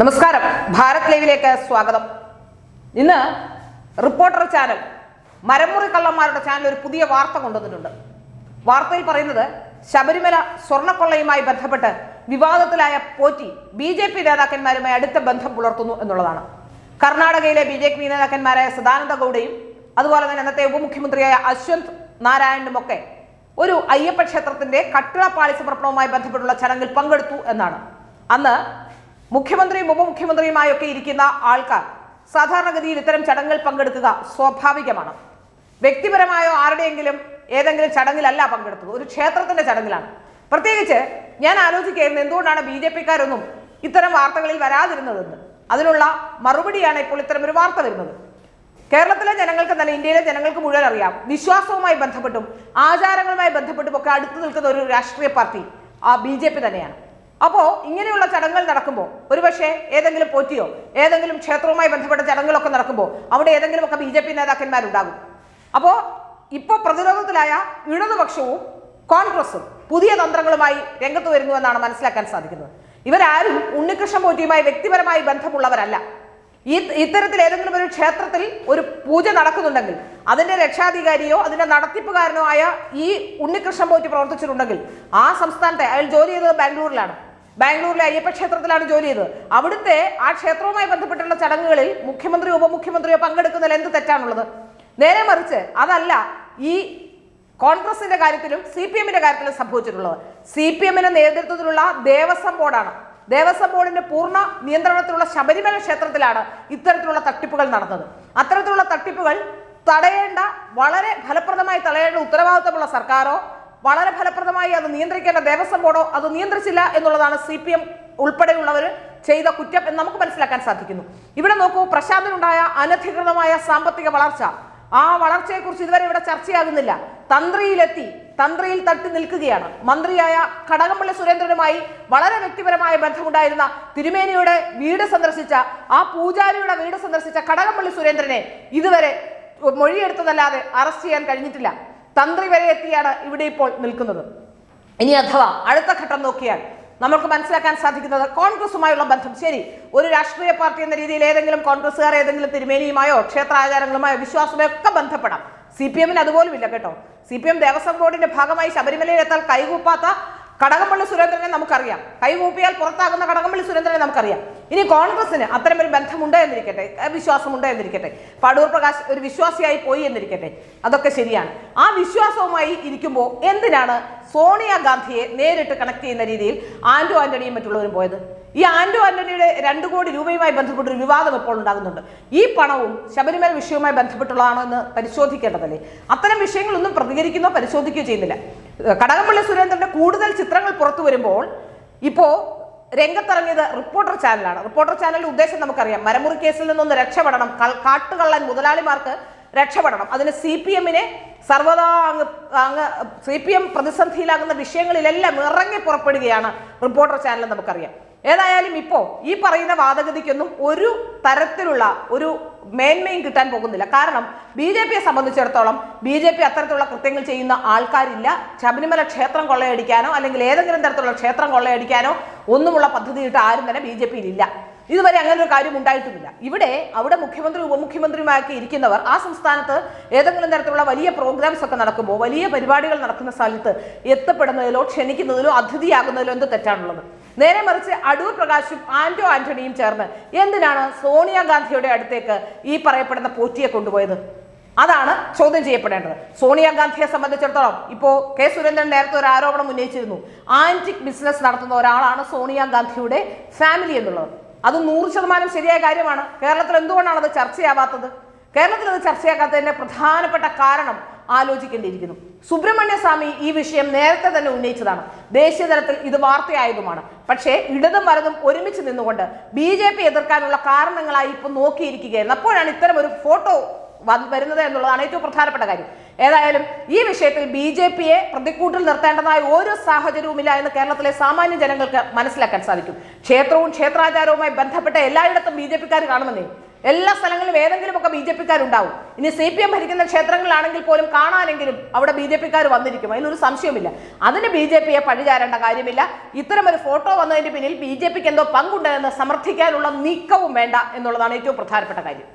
നമസ്കാരം. ഭാരത് ലൈവിലേക്ക് സ്വാഗതം. ഇന്ന് റിപ്പോർട്ടർ ചാനൽ മരമുറി കള്ളന്മാരുടെ ചാനൽ ഒരു പുതിയ വാർത്ത കൊണ്ടുവന്നിട്ടുണ്ട്. വാർത്തയിൽ പറയുന്നത് ശബരിമല സ്വർണക്കൊള്ളയുമായി ബന്ധപ്പെട്ട് വിവാദത്തിലായ പോറ്റി ബി ജെ പി നേതാക്കന്മാരുമായി അടുത്ത ബന്ധം പുലർത്തുന്നു എന്നുള്ളതാണ്. കർണാടകയിലെ ബി ജെ പി നേതാക്കന്മാരായ സദാനന്ദ ഗൗഡയും അതുപോലെ തന്നെ അന്നത്തെ ഉപമുഖ്യമന്ത്രിയായ അശ്വന്ത് നാരായണനും ഒക്കെ ഒരു അയ്യപ്പ ക്ഷേത്രത്തിന്റെ കട്ടിളപ്പാളി സമർപ്പണവുമായി ബന്ധപ്പെട്ടുള്ള ചടങ്ങിൽ പങ്കെടുത്തു എന്നാണ്. അന്ന് മുഖ്യമന്ത്രിയും ഉപമുഖ്യമന്ത്രിയുമായൊക്കെ ഇരിക്കുന്ന ആൾക്കാർ സാധാരണഗതിയിൽ ഇത്തരം ചടങ്ങുകൾ പങ്കെടുക്കുക സ്വാഭാവികമാണ്. വ്യക്തിപരമായോ ആരുടെയെങ്കിലും ഏതെങ്കിലും ചടങ്ങിലല്ല പങ്കെടുത്തത്. ഒരു ക്ഷേത്രത്തിന്റെ ചടങ്ങിലാണ്. പ്രത്യേകിച്ച് ഞാൻ ആലോചിക്കുകയായിരുന്നു എന്തുകൊണ്ടാണ് ബി ജെ പിക്കാരൊന്നും ഇത്തരം വാർത്തകളിൽ വരാതിരുന്നതെന്ന്. അതിനുള്ള മറുപടിയാണ് ഇപ്പോൾ ഇത്തരം ഒരു വാർത്ത വരുന്നത്. കേരളത്തിലെ ജനങ്ങൾക്ക് തന്നെ ഇന്ത്യയിലെ ജനങ്ങൾക്ക് മുഴുവൻ അറിയാം വിശ്വാസവുമായി ബന്ധപ്പെട്ടും ആചാരങ്ങളുമായി ബന്ധപ്പെട്ടും ഒക്കെ അടുത്തു നിൽക്കുന്ന ഒരു രാഷ്ട്രീയ പാർട്ടി ആ ബി തന്നെയാണ്. അപ്പോൾ ഇങ്ങനെയുള്ള ചടങ്ങുകൾ നടക്കുമ്പോൾ ഒരുപക്ഷെ ഏതെങ്കിലും പോറ്റിയോ ഏതെങ്കിലും ക്ഷേത്രവുമായി ബന്ധപ്പെട്ട ചടങ്ങുകളൊക്കെ നടക്കുമ്പോൾ അവിടെ ഏതെങ്കിലുമൊക്കെ ബി ജെ പി നേതാക്കന്മാരുണ്ടാകും. അപ്പോൾ ഇപ്പോൾ പ്രതിരോധത്തിലായ ഇടതുപക്ഷവും കോൺഗ്രസും പുതിയ തന്ത്രങ്ങളുമായി രംഗത്ത് വരുന്നു എന്നാണ് മനസ്സിലാക്കാൻ സാധിക്കുന്നത്. ഇവരാരും ഉണ്ണികൃഷ്ണൻ പോറ്റിയുമായി വ്യക്തിപരമായി ബന്ധമുള്ളവരല്ല. ഈ ഇത്തരത്തിൽ ഏതെങ്കിലും ഒരു ക്ഷേത്രത്തിൽ ഒരു പൂജ നടക്കുന്നുണ്ടെങ്കിൽ അതിന്റെ രക്ഷാധികാരിയോ അതിന്റെ നടത്തിപ്പുകാരനോ ആയ ഈ ഉണ്ണികൃഷ്ണൻ പോറ്റി പ്രവർത്തിച്ചിട്ടുണ്ടെങ്കിൽ ആ സംസ്ഥാനത്തെ അയാൾ ജോലി ചെയ്തത് ബാംഗ്ലൂരിലാണ്. ബാംഗ്ലൂരിലെ അയ്യപ്പ ക്ഷേത്രത്തിലാണ് ജോലി ചെയ്തത്. അവിടുത്തെ ആ ക്ഷേത്രവുമായി ബന്ധപ്പെട്ടുള്ള ചടങ്ങുകളിൽ മുഖ്യമന്ത്രിയോ ഉപമുഖ്യമന്ത്രിയോ പങ്കെടുക്കുന്നതിൽ എന്ത് തെറ്റാണുള്ളത്? നേരെ മറിച്ച് അതല്ല ഈ കോൺഗ്രസിന്റെ കാര്യത്തിലും സി പി എമ്മിന്റെ കാര്യത്തിലും സംഭവിച്ചിട്ടുള്ളത്. സി പി എമ്മിന്റെ നേതൃത്വത്തിലുള്ള ദേവസ്വം ബോർഡാണ്. ദേവസ്വം ബോർഡിന്റെ പൂർണ നിയന്ത്രണത്തിലുള്ള ശബരിമല ക്ഷേത്രത്തിലാണ് ഇത്തരത്തിലുള്ള തട്ടിപ്പുകൾ നടന്നത്. അത്തരത്തിലുള്ള തട്ടിപ്പുകൾ തടയേണ്ട വളരെ ഫലപ്രദമായി തടയേണ്ട ഉത്തരവാദിത്തമുള്ള സർക്കാരോ വളരെ ഫലപ്രദമായി അത് നിയന്ത്രിക്കേണ്ട ദേവസ്വം ബോർഡോ അത് നിയന്ത്രിച്ചില്ല എന്നുള്ളതാണ് സി പി എം ഉൾപ്പെടെയുള്ളവർ ചെയ്ത കുറ്റം എന്ന് നമുക്ക് മനസ്സിലാക്കാൻ സാധിക്കുന്നു. ഇവിടെ നോക്കൂ പ്രശാന്തിനുണ്ടായ അനധികൃതമായ സാമ്പത്തിക വളർച്ച. ആ വളർച്ചയെക്കുറിച്ച് ഇതുവരെ ഇവിടെ ചർച്ചയാകുന്നില്ല. തന്ത്രിയിലെത്തി തന്ത്രിയിൽ തട്ടി നിൽക്കുകയാണ്. മന്ത്രിയായ കടകംപള്ളി സുരേന്ദ്രനുമായി വളരെ വ്യക്തിപരമായ ബന്ധമുണ്ടായിരുന്ന തിരുമേനിയുടെ വീട് സന്ദർശിച്ച ആ പൂജാരിയുടെ വീട് സന്ദർശിച്ച കടകംപള്ളി സുരേന്ദ്രനെ ഇതുവരെ മൊഴിയെടുത്തതല്ലാതെ അറസ്റ്റ് ചെയ്യാൻ കഴിഞ്ഞിട്ടില്ല. തന്ത്രി വരെ എത്തിയാണ് ഇവിടെ ഇപ്പോൾ നിൽക്കുന്നത്. ഇനി അഥവാ അടുത്ത ഘട്ടം നോക്കിയാൽ നമുക്ക് മനസ്സിലാക്കാൻ സാധിക്കുന്നത് കോൺഗ്രസുമായുള്ള ബന്ധം. ശരി ഒരു രാഷ്ട്രീയ പാർട്ടി എന്ന രീതിയിൽ ഏതെങ്കിലും കോൺഗ്രസ്സുകാർ ഏതെങ്കിലും തിരുമേനിയുമായോ ക്ഷേത്രാചാരങ്ങളുമായോ വിശ്വാസമോ ഒക്കെ ബന്ധപ്പെടാം. സി പി എമ്മിന് അതുപോലും ഇല്ല കേട്ടോ. സി പി എം ദേവസ്വം ബോർഡിന്റെ ഭാഗമായി ശബരിമലയിൽ എത്താൻ കൈകൂപ്പാത്ത കടകംപള്ളി സുരേന്ദ്രനെ നമുക്കറിയാം. കൈകൂപ്പിയാൽ പുറത്താകുന്ന കടകംപള്ളി സുരേന്ദ്രനെ നമുക്കറിയാം. ഇനി കോൺഗ്രസിന് അത്തരമൊരു ബന്ധമുണ്ട് എന്നിരിക്കട്ടെ? വിശ്വാസമുണ്ട് എന്നിരിക്കട്ടെ? പാടൂർ പ്രകാശ് ഒരു വിശ്വാസിയായി പോയി എന്നിരിക്കട്ടെ? അതൊക്കെ ശരിയാണ്. ആ വിശ്വാസവുമായി ഇരിക്കുമ്പോൾ എന്തിനാണ് സോണിയാഗാന്ധിയെ നേരിട്ട് കണക്ട് ചെയ്യുന്ന രീതിയിൽ ആന്റോ ആന്റണിയും മറ്റുള്ളവരും പോയത്? ഈ ആന്റോ ആന്റണിയുടെ രണ്ട് കോടി രൂപയുമായി ബന്ധപ്പെട്ട ഒരു വിവാദം ഇപ്പോൾ ഉണ്ടാകുന്നുണ്ട്. ഈ പണവും ശബരിമല വിഷയവുമായി ബന്ധപ്പെട്ടുള്ളതാണോ എന്ന് പരിശോധിക്കേണ്ടതല്ലേ? അത്തരം വിഷയങ്ങളൊന്നും പ്രതികരിക്കുന്നോ പരിശോധിക്കുകയോ ചെയ്യുന്നില്ല. കടകംപള്ളി സുരേന്ദ്രന്റെ കൂടുതൽ ചിത്രങ്ങൾ പുറത്തു വരുമ്പോൾ ഇപ്പോ രംഗത്തിറങ്ങിയത് റിപ്പോർട്ടർ ചാനലാണ്. റിപ്പോർട്ടർ ചാനലിന്റെ ഉദ്ദേശം നമുക്കറിയാം. മരമുറി കേസിൽ നിന്നൊന്ന് രക്ഷപ്പെടണം. കാട്ടുകള്ളൻ മുതലാളിമാർക്ക് രക്ഷപ്പെടണം. അതിന് സി പി എമ്മിനെ സർവദാ അങ്ങ് അങ്ങ് സി പി എം പ്രതിസന്ധിയിലാകുന്ന വിഷയങ്ങളിലെല്ലാം ഇറങ്ങി പുറപ്പെടുകയാണ് റിപ്പോർട്ടർ ചാനൽ നമുക്കറിയാം. ഏതായാലും ഇപ്പോൾ ഈ പറയുന്ന വാദഗതിക്കൊന്നും ഒരു തരത്തിലുള്ള ഒരു മേന്മയും കിട്ടാൻ പോകുന്നില്ല. കാരണം ബി ജെ പിയെ സംബന്ധിച്ചിടത്തോളം ബി ജെ പി അത്തരത്തിലുള്ള കൃത്യങ്ങൾ ചെയ്യുന്ന ആൾക്കാരില്ല. ശബരിമല ക്ഷേത്രം കൊള്ളയടിക്കാനോ അല്ലെങ്കിൽ ഏതെങ്കിലും തരത്തിലുള്ള ക്ഷേത്രം കൊള്ളയടിക്കാനോ ഒന്നുമുള്ള പദ്ധതിയിട്ട് ആരും തന്നെ ബി ജെ പിയിലില്ല. ഇതുവരെ അങ്ങനെ ഒരു കാര്യം ഉണ്ടായിട്ടുമില്ല. ഇവിടെ അവിടെ മുഖ്യമന്ത്രി ഉപമുഖ്യമന്ത്രിയുമായൊക്കെ ഇരിക്കുന്നവർ ആ സംസ്ഥാനത്ത് ഏതെങ്കിലും തരത്തിലുള്ള വലിയ പ്രോഗ്രാംസ് ഒക്കെ നടക്കുമ്പോൾ വലിയ പരിപാടികൾ നടക്കുന്ന സ്ഥലത്ത് എത്തപ്പെടുന്നതിലോ ക്ഷണിക്കുന്നതിലോ അതിഥിയാകുന്നതിലോ എന്ത് തെറ്റാണുള്ളത്? നേരെ മറിച്ച് അടൂർ പ്രകാശും ആന്റോ ആന്റണിയും ചേർന്ന് എന്തിനാണ് സോണിയാഗാന്ധിയുടെ അടുത്തേക്ക് ഈ പറയപ്പെടുന്ന പോറ്റിയെ കൊണ്ടുപോയത്? അതാണ് ചോദ്യം ചെയ്യപ്പെടേണ്ടത്. സോണിയാഗാന്ധിയെ സംബന്ധിച്ചിടത്തോളം ഇപ്പോൾ കെ സുരേന്ദ്രൻ നേരത്തെ ഒരു ആരോപണം ഉന്നയിച്ചിരുന്നു. ആന്റിക് ബിസിനസ് നടത്തുന്ന ഒരാളാണ് സോണിയാഗാന്ധിയുടെ ഫാമിലി എന്നുള്ളത്. അത് നൂറ് ശതമാനം ശരിയായ കാര്യമാണ്. കേരളത്തിൽ എന്തുകൊണ്ടാണ് അത് ചർച്ചയാവാത്തത്? കേരളത്തിൽ അത് ചർച്ചയാക്കാത്തതിന്റെ പ്രധാനപ്പെട്ട കാരണം ആലോചിക്കേണ്ടിയിരിക്കുന്നു. സുബ്രഹ്മണ്യ സ്വാമി ഈ വിഷയം നേരത്തെ തന്നെ ഉന്നയിച്ചതാണ്. ദേശീയ തലത്തിൽ ഇത് വാർത്തയായതുമാണ്. പക്ഷേ ഇടതും വലതും ഒരുമിച്ച് നിന്നുകൊണ്ട് ബി എതിർക്കാനുള്ള കാരണങ്ങളായി ഇപ്പൊ നോക്കിയിരിക്കുകയായിരുന്നു. അപ്പോഴാണ് ഇത്തരം ഒരു ഫോട്ടോ വരുന്നത് എന്നുള്ളതാണ് ഏറ്റവും പ്രധാനപ്പെട്ട കാര്യം. ഏതായാലും ഈ വിഷയത്തിൽ ബി ജെ പിയെ പ്രതിക്കൂട്ടിൽ നിർത്തേണ്ടതായ ഒരു സാഹചര്യവുമില്ല എന്ന് കേരളത്തിലെ സാമാന്യ ജനങ്ങൾക്ക് മനസ്സിലാക്കാൻ സാധിക്കും. ക്ഷേത്രവും ക്ഷേത്രാചാരവുമായി ബന്ധപ്പെട്ട എല്ലായിടത്തും ബി ജെ പിക്കാർ കാണുമെന്നേ. എല്ലാ സ്ഥലങ്ങളിലും ഏതെങ്കിലുമൊക്കെ ബി ജെ പിക്കാരുണ്ടാവും. ഇനി സി പി എം ഭരിക്കുന്ന ക്ഷേത്രങ്ങളാണെങ്കിൽ പോലും കാണാനെങ്കിലും അവിടെ ബി ജെ പിക്കാർ വന്നിരിക്കും. അതിനൊരു സംശയമില്ല അതിന് ബി ജെ പിയെ പഴിചാരേണ്ട കാര്യമില്ല. ഇത്തരം ഒരു ഫോട്ടോ വന്നതിന് പിന്നിൽ ബി ജെ പിക്ക് എന്തോ പങ്കുണ്ടെന്ന് സമർത്ഥിക്കാനുള്ള നീക്കവും വേണ്ട എന്നുള്ളതാണ് ഏറ്റവും പ്രധാനപ്പെട്ട കാര്യം.